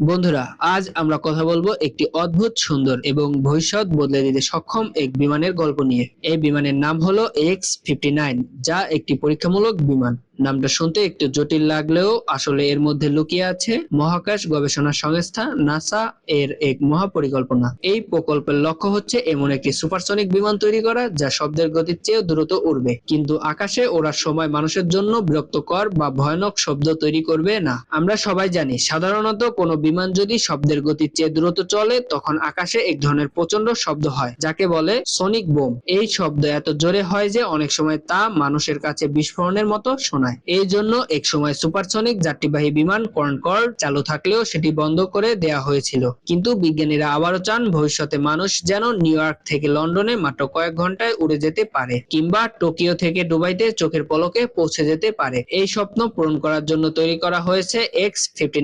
বন্ধুরা, আজ আমরা কথা বলব একটি অদ্ভুত, সুন্দর এবং ভবিষ্যৎ বদলে দিতে সক্ষম এক বিমানের গল্প নিয়ে। এই বিমানের নাম হলো এক্স ফিফটি যা একটি পরীক্ষামূলক বিমান। নামটা শুনতে একটু জটিল লাগলেও আসলে এর মধ্যে লুকিয়ে আছে মহাকাশ গবেষণা সংস্থা নাসা এর এক মহাপরিকল্পনা। এই প্রকল্পের লক্ষ্য হচ্ছে এমন একটি সুপারসনিক বিমান তৈরি করা যা শব্দের গতির চেয়েও দ্রুত উড়বে। কিন্তু আকাশে ওড়ার সময় মানুষের জন্য বিরক্তকর বা ভয়ানক শব্দ তৈরি করবে না। আমরা সবাই জানি, সাধারণত কোনো বিমান যদি শব্দের গতির চেয়ে দ্রুত চলে, তখন আকাশে এক ধরনের প্রচণ্ড শব্দ হয়, যাকে বলে সনিক বোম। এই শব্দ এত জোরে হয় যে অনেক সময় তা মানুষের কাছে বিস্ফোরণের মতো শোনায় এই জন্য এক সময় সুপারসনিক যাত্রীবাহী বিমান কর্নকর্ড চালু থাকলেও সেটি বন্ধ করে দেয়া হয়েছিল। কিন্তু বিজ্ঞানীরা আবারও চান ভবিষ্যতে মানুষ যেন নিউ ইয়র্ক থেকে লন্ডনে মাত্র কয়েক ঘন্টায় উড়ে যেতে পারে কিংবা টোকিও থেকে দুবাইতে চোখের পলকে পৌঁছে যেতে পারে। এই স্বপ্ন পূরণ করার জন্য তৈরি করা হয়েছে এক্স ফিফটি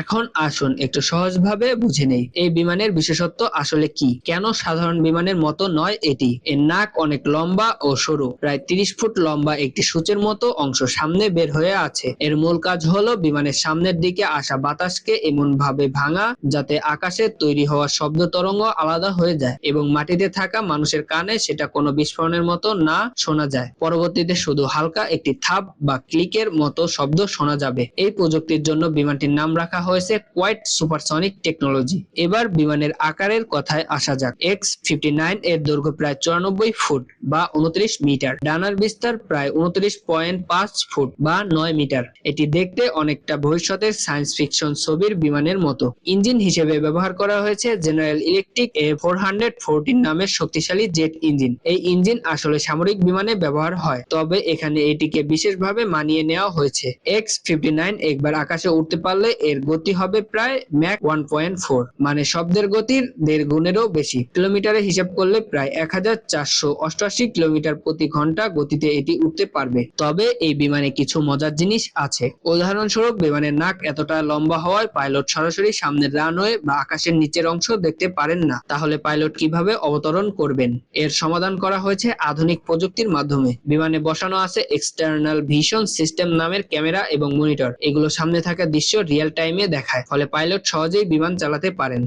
এখন আসুন একটু সহজভাবে বুঝে নেই। এই বিমানের বিশেষত্ব আসলে কি? কেন সাধারণ বিমানের মতো নয় এটি? এর নাক অনেক লম্বা ও সরু, প্রায় তিরিশ ফুট লম্বা একটি সূচের মতো অংশ। সামনে বের হয়ে আছে। এর মূল কাজ হলো বিমানের সামনের দিকে আসা বাতাসকে এমন ভাবে ভাঙা যাতে আকাশে তৈরি হওয়া শব্দ তরঙ্গ আলাদা হয়ে যায় এবং মাটিতে থাকা মানুষের কানে সেটা কোনো বিস্ফোরণের মতো না শোনা যায়। পরবর্তীতে শুধু হালকা একটি থাপ বা ক্লিকের মতো শব্দ শোনা যাবে। এই প্রযুক্তির জন্য বিমানটির নাম রাখা হয়েছে কোয়াইট সুপারসনিক টেকনোলজি এবার বিমানের আকারের কথায় আসা যাক। এক্স ফিফটি এর দৈর্ঘ্য প্রায় চুরানব্বই ফুট বা উনত্রিশ মিটার। ডানার বিস্তার প্রায় উনত্রিশ পয়েন্ট পাঁচ ফুট বা নয় মিটার। এটি দেখতে অনেকটা ভবিষ্যতের সায়েন্স ফিকশন ছবির বিমানের মতো। ইঞ্জিন হিসেবে ব্যবহার করা হয়েছে General Electric A four hundred fourteen নামের শক্তিশালী জেট ইঞ্জিন। এই ইঞ্জিন আসলে সামরিক বিমানে ব্যবহার হয়, তবে এখানে এটিকে বিশেষভাবে মানিয়ে নেওয়া হয়েছে। এক্স ফিফটি নাইন একবার আকাশে উঠতে পারলে এর গতি হবে প্রায় ম্যাক ওয়ান পয়েন্ট ফোর মানে শব্দের গতির দেড় গুণেরও বেশি। কিলোমিটারে হিসাব করলে প্রায় এক হাজার চারশো অষ্টআশি কিলোমিটার প্রতি ঘণ্টা গতিতে এটি উঠতে পারবে। তবে এই বিমানে কিছু মজার জিনিস আছে। উদাহরণস্বরূপ বিমানের নাক এতটা লম্বা হওয়ায় পাইলট সরাসরি সামনের রানওয়ে বা আকাশের নিচের অংশ দেখতে পারেন না। তাহলে পাইলট কীভাবে অবতরণ করবেন? এর সমাধান করা হয়েছে আধুনিক প্রযুক্তির মাধ্যমে। বিমানে বসানো আছে এক্সটার্নাল ভিশন সিস্টেম নামের ক্যামেরা এবং মনিটর। এগুলো সামনে থাকা দৃশ্য রিয়েল টাইমে দেখায়, ফলে পাইলট সহজেই বিমান চালাতে পারেন।